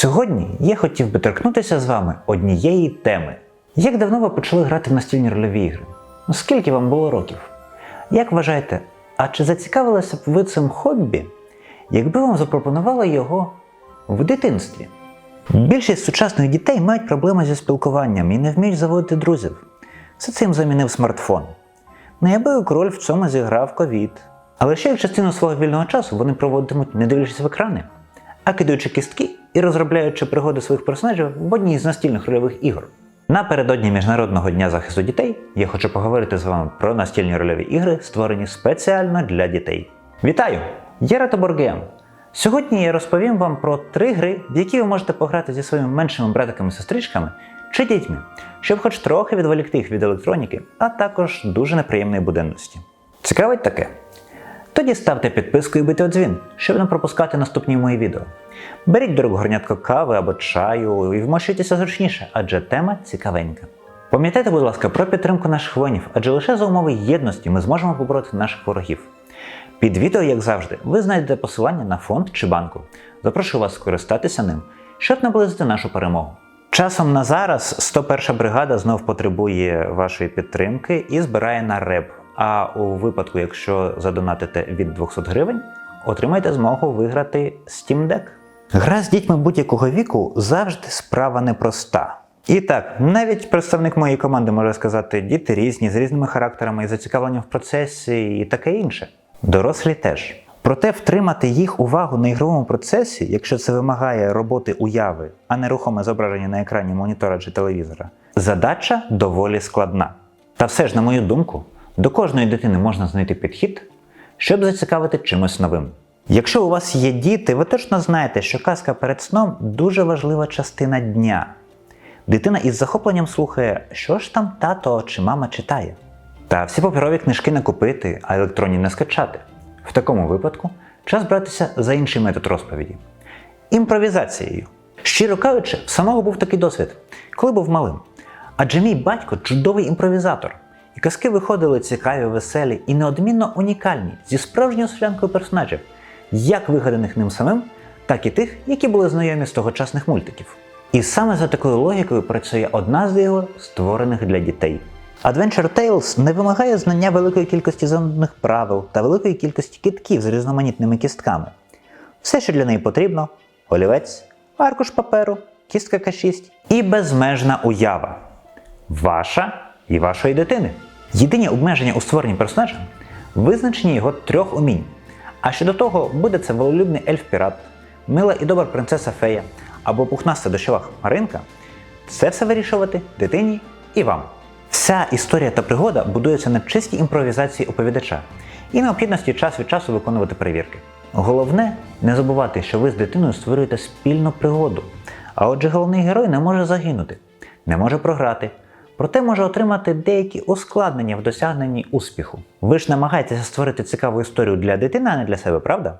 Сьогодні я хотів би торкнутися з вами однієї теми. Як давно ви почали грати в настільні рольові ігри? Ну, скільки вам було років? Як вважаєте, а чи зацікавилися б ви цим хобі, якби вам запропонували його в дитинстві? Більшість сучасних дітей мають проблеми зі спілкуванням і не вміють заводити друзів. Все це їм замінив смартфон. Неабияку роль в цьому зіграв ковід. Але ще й частину свого вільного часу вони проводитимуть не дивлячись в екрани, а кидаючи кістки і розробляючи пригоди своїх персонажів в одній з настільних рольових ігор. Напередодні Міжнародного дня захисту дітей я хочу поговорити з вами про настільні рольові ігри, створені спеціально для дітей. Вітаю! Я Боргем. Сьогодні я розповім вам про три гри, в які ви можете пограти зі своїми меншими братиками-сестричками чи дітьми, щоб хоч трохи відволікти їх від електроніки, а також дуже неприємної буденності. Цікавить таке? Тоді ставте підписку і бийте дзвін, щоб не пропускати наступні мої відео. Беріть до рук горнятко кави або чаю і вмощуйтеся зручніше, адже тема цікавенька. Пам'ятайте, будь ласка, про підтримку наших воїнів, адже лише за умови єдності ми зможемо побороти наших ворогів. Під відео, як завжди, ви знайдете посилання на фонд чи банку. Запрошую вас скористатися ним, щоб наблизити нашу перемогу. Часом на зараз 101 бригада знов потребує вашої підтримки і збирає на реп. А у випадку, якщо задонатите від 200 гривень, отримаєте змогу виграти Steam Deck. Гра з дітьми будь-якого віку завжди справа непроста. І так, навіть представник моєї команди може сказати, діти різні, з різними характерами і зацікавленням в процесі і таке інше. Дорослі теж. Проте втримати їх увагу на ігровому процесі, якщо це вимагає роботи уяви, а не рухоме зображення на екрані монітора чи телевізора, задача доволі складна. Та все ж, на мою думку, до кожної дитини можна знайти підхід, щоб зацікавити чимось новим. Якщо у вас є діти, ви точно знаєте, що казка перед сном дуже важлива частина дня. Дитина із захопленням слухає, що ж там тато чи мама читає. Та всі паперові книжки не купити, а електронні не скачати. В такому випадку час братися за інший метод розповіді імпровізацією. Щиро кажучи, в самого був такий досвід, коли був малим. Адже мій батько чудовий імпровізатор, і казки виходили цікаві, веселі і неодмінно унікальні зі справжньою селянкою персонажів, як вигаданих ним самим, так і тих, які були знайомі з тогочасних мультиків. І саме за такою логікою працює одна з ігор, створених для дітей. Adventure Tales не вимагає знання великої кількості занудних правил та великої кількості кітків з різноманітними кістками. Все, що для неї потрібно: олівець, аркуш паперу, кістка К6 і безмежна уява. Ваша і вашої дитини. Єдині обмеження у створенні персонажа визначені його трьох умінь. А щодо того, буде це вололюбний ельф-пірат, мила і добра принцеса Фея або пухнаста дощова хмаринка, це все вирішувати дитині і вам. Вся історія та пригода будується на чистій імпровізації оповідача і необхідності час від часу виконувати перевірки. Головне не забувати, що ви з дитиною створюєте спільну пригоду. А отже, головний герой не може загинути, не може програти, проте може отримати деякі ускладнення в досягненні успіху. Ви ж намагаєтеся створити цікаву історію для дитини, а не для себе, правда?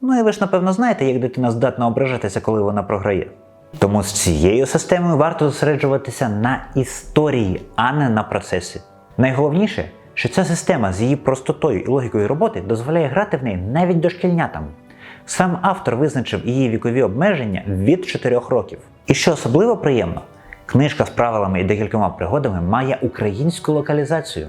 Ну і ви ж напевно знаєте, як дитина здатна ображатися, коли вона програє. Тому з цією системою варто зосереджуватися на історії, а не на процесі. Найголовніше, що ця система з її простотою і логікою роботи дозволяє грати в неї навіть дошкільнятам. Сам автор визначив її вікові обмеження від 4 років. І що особливо приємно, книжка з правилами і декількома пригодами має українську локалізацію.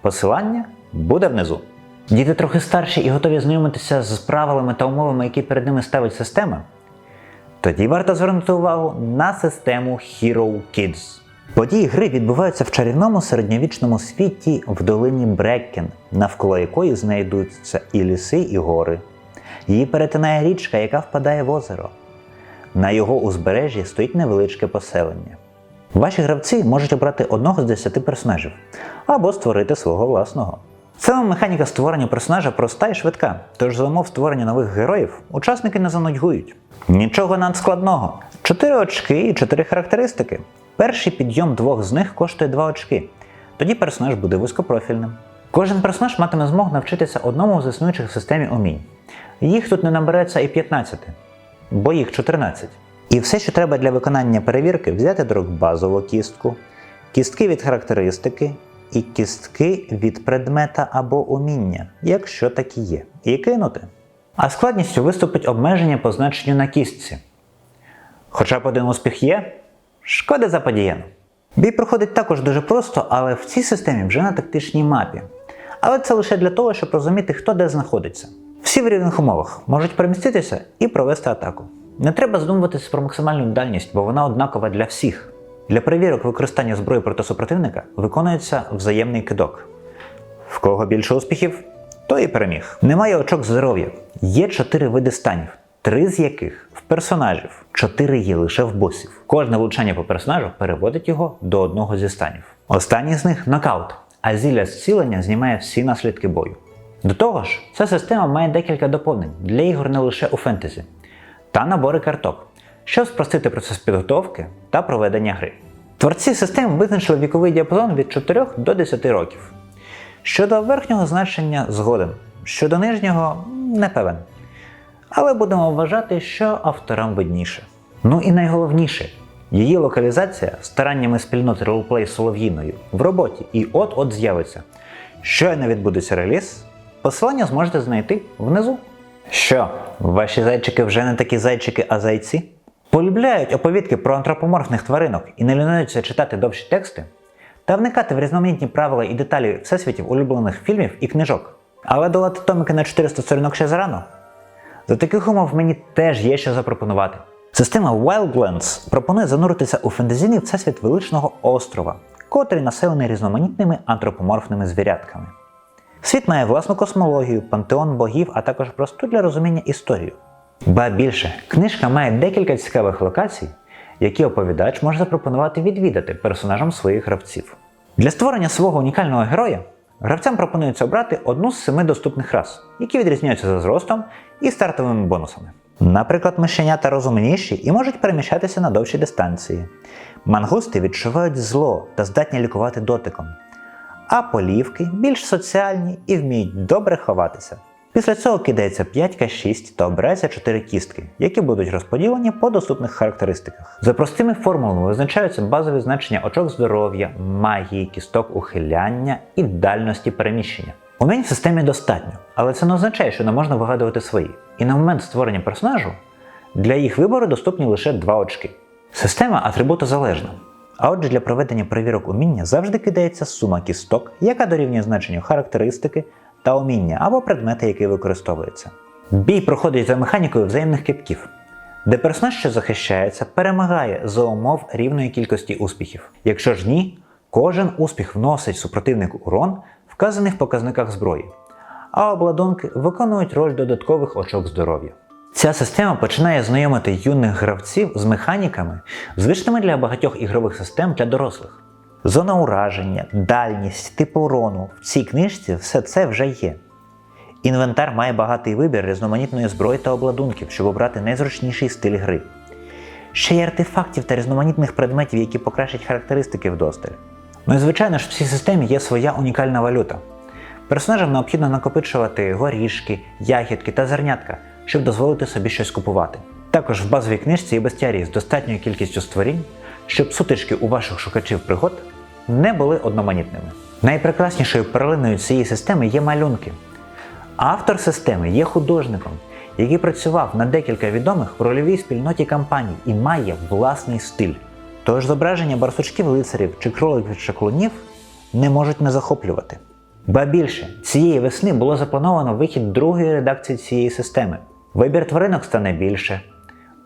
Посилання буде внизу. Діти трохи старші і готові знайомитися з правилами та умовами, які перед ними ставить система. Тоді варто звернути увагу на систему Hero Kids. Події гри відбуваються в чарівному середньовічному світі в долині Бреккен, навколо якої знайдуться і ліси, і гори. Її перетинає річка, яка впадає в озеро. На його узбережжі стоїть невеличке поселення. Ваші гравці можуть обрати одного з 10 персонажів або створити свого власного. Саме механіка створення персонажа проста і швидка, тож за умов створення нових героїв учасники не занудьгують. Нічого надскладного. 4 очки і 4 характеристики. Перший підйом двох з них коштує 2 очки. Тоді персонаж буде вузькопрофільним. Кожен персонаж матиме змогу навчитися одному з існуючих в системі умінь. Їх тут не набереться і 15, бо їх 14. І все, що треба для виконання перевірки, взяти до базову кістку, кістки від характеристики і кістки від предмета або уміння, якщо такі є, і кинути. А складністю виступить обмеження по значенню на кістці. Хоча б один успіх є, шкода заподіяно. Бій проходить також дуже просто, але в цій системі вже на тактичній мапі. Але це лише для того, щоб розуміти, хто де знаходиться. Всі в рівних умовах можуть переміститися і провести атаку. Не треба задумуватися про максимальну дальність, бо вона однакова для всіх. Для перевірок використання зброї проти супротивника виконується взаємний кидок. В кого більше успіхів, той і переміг. Немає очок здоров'я. Є чотири види станів, три з яких в персонажів, чотири є лише в босів. Кожне влучання по персонажу переводить його до одного зі станів. Останній з них нокаут, а зілля зцілення знімає всі наслідки бою. До того ж, ця система має декілька доповнень для ігор не лише у фентезі та набори карток, щоб спростити процес підготовки та проведення гри. Творці систем визначили віковий діапазон від 4 до 10 років. Щодо верхнього значення згоден, щодо нижнього не певен. Але будемо вважати, що авторам видніше. Ну і найголовніше, її локалізація стараннями спільноти ролплей Солов'їною в роботі і от-от з'явиться. Щойно відбудеться реліз, посилання зможете знайти внизу. Що, ваші зайчики вже не такі зайчики, а зайці? Полюбляють оповідки про антропоморфних тваринок і не лінуються читати довші тексти та вникати в різноманітні правила і деталі всесвітів улюблених фільмів і книжок. Але долати томики на 400 сторінок ще зарано. За таких умов мені теж є що запропонувати. Система Wildlands пропонує зануритися у фентезійний всесвіт величного острова, котрий населений різноманітними антропоморфними звірятками. Світ має власну космологію, пантеон богів, а також просту для розуміння історію. Ба більше, книжка має декілька цікавих локацій, які оповідач може запропонувати відвідати персонажам своїх гравців. Для створення свого унікального героя гравцям пропонується обрати одну з семи доступних рас, які відрізняються за зростом і стартовими бонусами. Наприклад, мишенята розумніші і можуть переміщатися на довші дистанції. Мангусти відчувають зло та здатні лікувати дотиком. А полівки більш соціальні і вміють добре ховатися. Після цього кидається 5К6 та обирається 4 кістки, які будуть розподілені по доступних характеристиках. За простими формулами визначаються базові значення очок здоров'я, магії, кісток ухиляння і дальності переміщення. Умінь в системі достатньо, але це не означає, що не можна вигадувати свої. І на момент створення персонажу для їх вибору доступні лише 2 очки. Система атрибутозалежна. А отже, для проведення перевірок уміння завжди кидається сума кісток, яка дорівнює значенню характеристики та уміння або предмети, які використовуються. Бій проходить за механікою взаємних китків, де персонаж, що захищається, перемагає за умов рівної кількості успіхів. Якщо ж ні, кожен успіх вносить супротивнику урон, вказаний в показниках зброї, а обладунки виконують роль додаткових очок здоров'я. Ця система починає знайомити юних гравців з механіками, звичними для багатьох ігрових систем для дорослих. Зона ураження, дальність, тип урону в цій книжці все це вже є. Інвентар має багатий вибір різноманітної зброї та обладунків, щоб обрати найзручніший стиль гри. Ще й артефактів та різноманітних предметів, які покращать характеристики вдосталь. Ну і звичайно ж в цій системі є своя унікальна валюта. Персонажам необхідно накопичувати горішки, ягідки та зернятка, щоб дозволити собі щось купувати. Також в базовій книжці є бестіарії з достатньою кількістю створінь, щоб сутички у ваших шукачів пригод не були одноманітними. Найпрекраснішою перлиною цієї системи є малюнки. Автор системи є художником, який працював на декілька відомих в рольовій спільноті кампаній і має власний стиль. Тож зображення барсучків лицарів чи кроликів чаклунів не можуть не захоплювати. Ба більше, цієї весни було заплановано вихід другої редакції цієї системи. Вибір тваринок стане більше,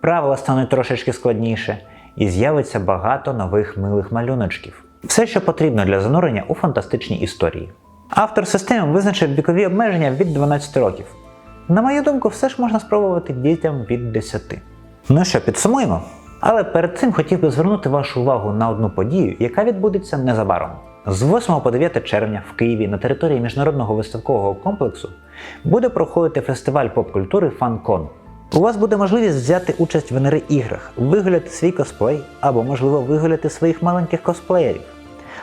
правила стануть трошечки складніше, і з'явиться багато нових милих малюночків. Все, що потрібно для занурення у фантастичні історії. Автор системи визначив вікові обмеження від 12 років. На мою думку, все ж можна спробувати дітям від 10. Ну що, підсумуємо? Але перед цим хотів би звернути вашу увагу на одну подію, яка відбудеться незабаром. З 8 по 9 червня в Києві на території міжнародного виставкового комплексу буде проходити фестиваль поп-культури FanCon. У вас буде можливість взяти участь в НР іграх, вигуляти свій косплей або, можливо, вигуляти своїх маленьких косплеєрів,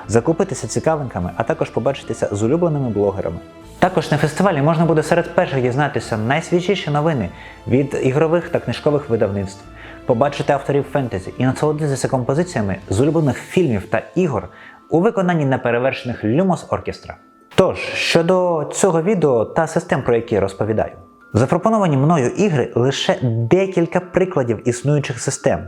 закупитися цікавинками, а також побачитися з улюбленими блогерами. Також на фестивалі можна буде серед перших дізнатися найсвіжіші новини від ігрових та книжкових видавництв, побачити авторів фентезі і насолодитися композиціями з улюблених фільмів та ігор у виконанні неперевершених Lumos Оркестра. Тож, щодо цього відео та систем, про які я розповідаю, запропоновані мною ігри лише декілька прикладів існуючих систем.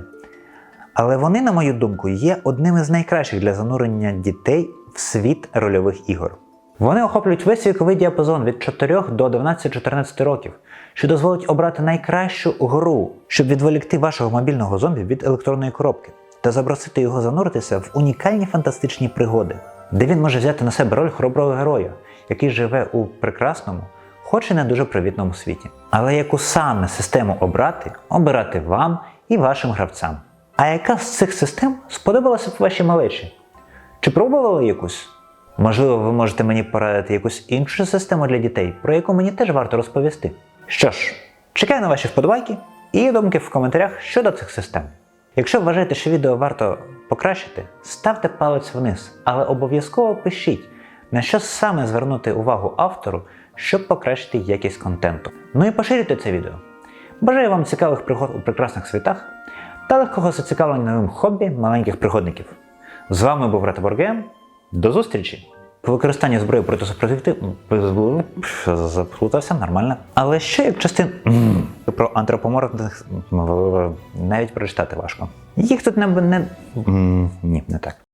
Але вони, на мою думку, є одним із найкращих для занурення дітей в світ рольових ігор. Вони охоплюють весь віковий діапазон від 4 до 12-14 років, що дозволить обрати найкращу гру, щоб відволікти вашого мобільного зомбі від електронної коробки та запросити його зануритися в унікальні фантастичні пригоди, де він може взяти на себе роль хороброго героя, який живе у прекрасному, хоч і не дуже привітному світі. Але яку саме систему обрати, обирати вам і вашим гравцям. А яка з цих систем сподобалася б вашій малечі? Чи пробували якусь? Можливо, ви можете мені порадити якусь іншу систему для дітей, про яку мені теж варто розповісти. Що ж, чекаю на ваші вподобайки і думки в коментарях щодо цих систем. Якщо вважаєте, що відео варто покращити, ставте палець вниз, але обов'язково пишіть, на що саме звернути увагу автору, щоб покращити якість контенту. Ну і поширюйте це відео. Бажаю вам цікавих пригод у прекрасних світах та легкого зацікавлення новим хобі маленьких пригодників. З вами був Ратаборгем. До зустрічі! По використанню зброї проти супротивти заплутався нормально. Але ще як частин про антропоморфних навіть прочитати важко. Їх тут не... Ні, не так.